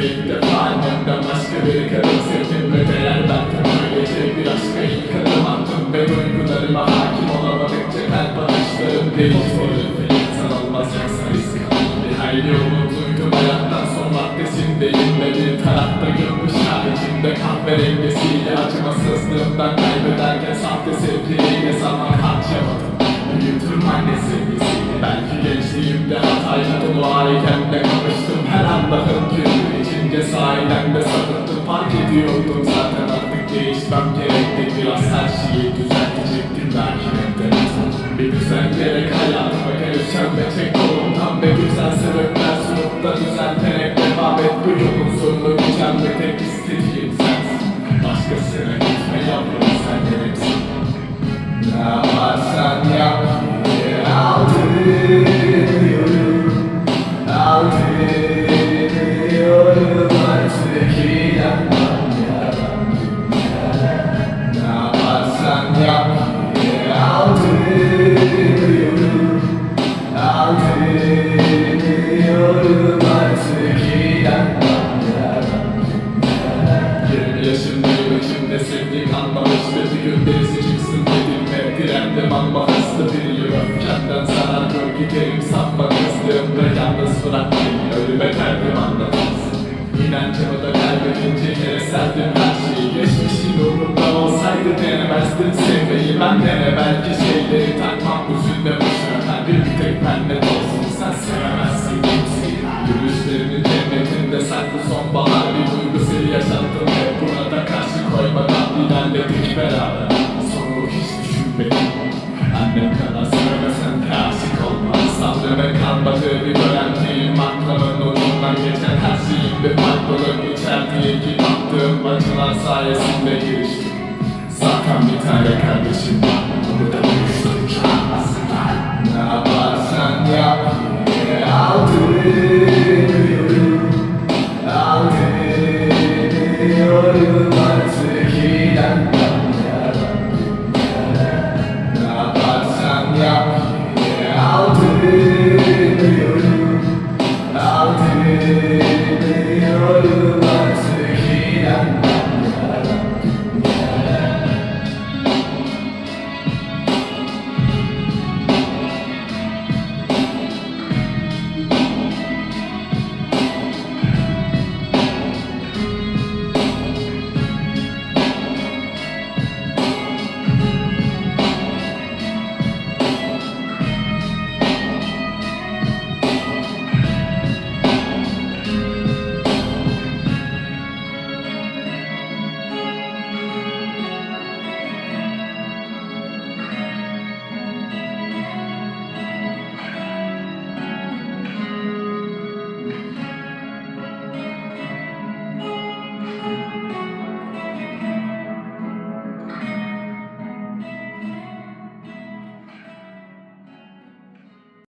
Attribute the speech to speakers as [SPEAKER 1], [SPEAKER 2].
[SPEAKER 1] bir defa annemden başka bir kadın sevdim ve değer bir aşka ilk adım attım ve duygularıma hakim olamadıkça kalp atışlarım değil sorun insan olmaz yoksa risk bir hayli umut duydum hayattan son maddesindeyim ve bir tarafta gökkuşağı içinde kahverengisiyle acımasızlığımdan kaybettim ediyordum zaten artık değişmem gerekti. Biraz her şeyi düzeltecektim belki de Bir düzen gerek hayatıma karışan ve çek kolumdan Ve güzel sebepler sunup da düzelterek devam et. Bu yolun sonunu geçen ve tek istediğim hızlı bir yıl öfkemden zarar gör giderim sanma kızdığımda yalnız bırak beni ölüme derdim anlatamazsın İnancımı da kaybedince yere serdim her şeyi. Geçmişin umurumda olsaydı denemezdim sevmeyi. Benden evvelki şeyleri takmam. üzülme şeyin bir farklılık içerdiği ki Baktığım acılar sayesinde giriştim. Zaten bir tane kardeşim